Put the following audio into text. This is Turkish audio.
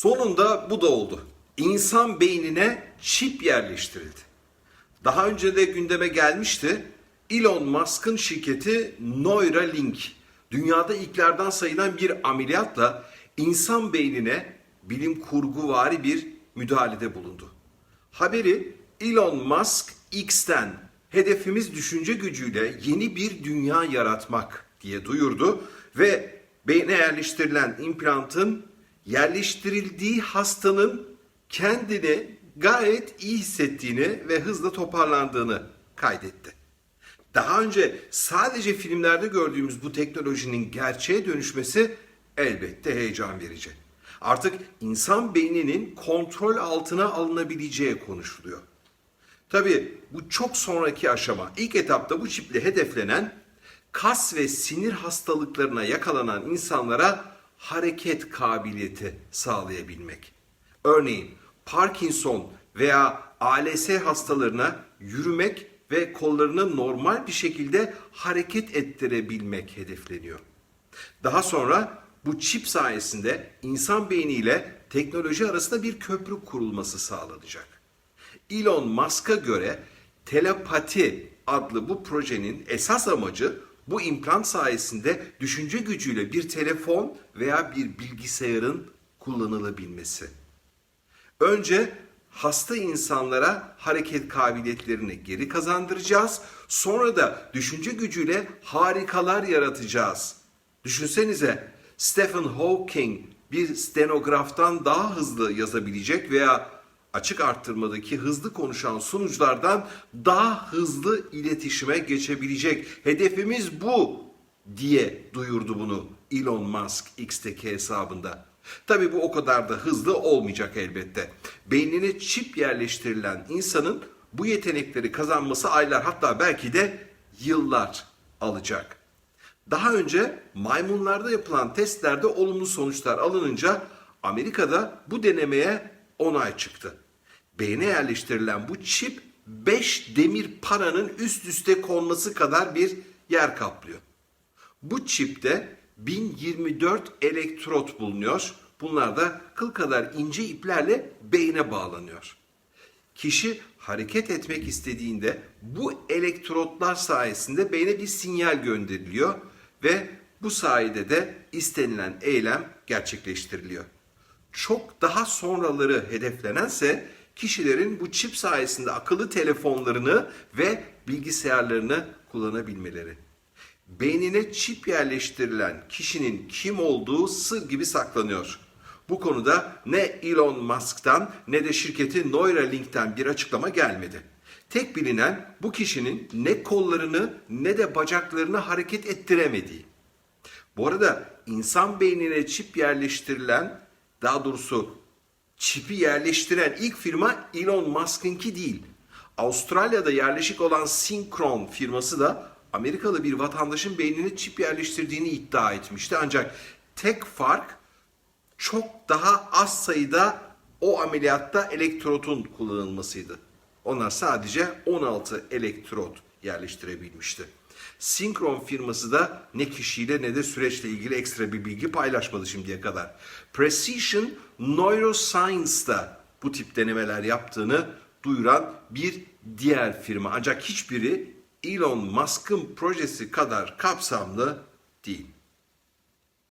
Sonunda bu da oldu. İnsan beynine çip yerleştirildi. Daha önce de gündeme gelmişti. Elon Musk'ın şirketi Neuralink dünyada ilklerden sayılan bir ameliyatla insan beynine bilim kurguvari bir müdahalede bulundu. Haberi Elon Musk X'ten hedefimiz düşünce gücüyle yeni bir dünya yaratmak diye duyurdu ve beyne yerleştirilen implantın yerleştirildiği hastanın kendini gayet iyi hissettiğini ve hızla toparlandığını kaydetti. Daha önce sadece filmlerde gördüğümüz bu teknolojinin gerçeğe dönüşmesi elbette heyecan verici. Artık insan beyninin kontrol altına alınabileceği konuşuluyor. Tabii bu çok sonraki aşama. İlk etapta bu çiple hedeflenen kas ve sinir hastalıklarına yakalanan insanlara hareket kabiliyeti sağlayabilmek. Örneğin Parkinson veya ALS hastalarına yürümek ve kollarını normal bir şekilde hareket ettirebilmek hedefleniyor. Daha sonra bu çip sayesinde insan beyniyle teknoloji arasında bir köprü kurulması sağlanacak. Elon Musk'a göre telepati adlı bu projenin esas amacı bu implant sayesinde düşünce gücüyle bir telefon veya bir bilgisayarın kullanılabilmesi. Önce hasta insanlara hareket kabiliyetlerini geri kazandıracağız. Sonra da düşünce gücüyle harikalar yaratacağız. Düşünsenize Stephen Hawking bir stenograftan daha hızlı yazabilecek veya açık arttırmadaki hızlı konuşan sunuculardan daha hızlı iletişime geçebilecek. Hedefimiz bu diye duyurdu bunu Elon Musk X'teki hesabında. Tabi bu o kadar da hızlı olmayacak elbette. Beynine çip yerleştirilen insanın bu yetenekleri kazanması aylar hatta belki de yıllar alacak. Daha önce maymunlarda yapılan testlerde olumlu sonuçlar alınınca Amerika'da bu denemeye onay çıktı. Beyne yerleştirilen bu çip 5 demir paranın üst üste konması kadar bir yer kaplıyor. Bu çipte 1024 elektrot bulunuyor. Bunlar da kıl kadar ince iplerle beyne bağlanıyor. Kişi hareket etmek istediğinde bu elektrotlar sayesinde beyne bir sinyal gönderiliyor ve bu sayede de istenilen eylem gerçekleştiriliyor. Çok daha sonraları hedeflenense kişilerin bu çip sayesinde akıllı telefonlarını ve bilgisayarlarını kullanabilmeleri. Beynine çip yerleştirilen kişinin kim olduğu sır gibi saklanıyor. Bu konuda ne Elon Musk'tan ne de şirketi Neuralink'ten bir açıklama gelmedi. Tek bilinen bu kişinin ne kollarını ne de bacaklarını hareket ettiremediği. Bu arada insan beynine çip yerleştirilen, daha doğrusu çipi yerleştiren ilk firma Elon Musk'ınki değil. Avustralya'da yerleşik olan Synchron firması da Amerikalı bir vatandaşın beynine çip yerleştirdiğini iddia etmişti. Ancak tek fark çok daha az sayıda o ameliyatta elektrotun kullanılmasıydı. Onlar sadece 16 elektrot yerleştirebilmişti. Synchron firması da ne kişiyle ne de süreçle ilgili ekstra bir bilgi paylaşmadı şimdiye kadar. Precision Neuroscience'da bu tip denemeler yaptığını duyuran bir diğer firma. Ancak hiçbiri Elon Musk'ın projesi kadar kapsamlı değil.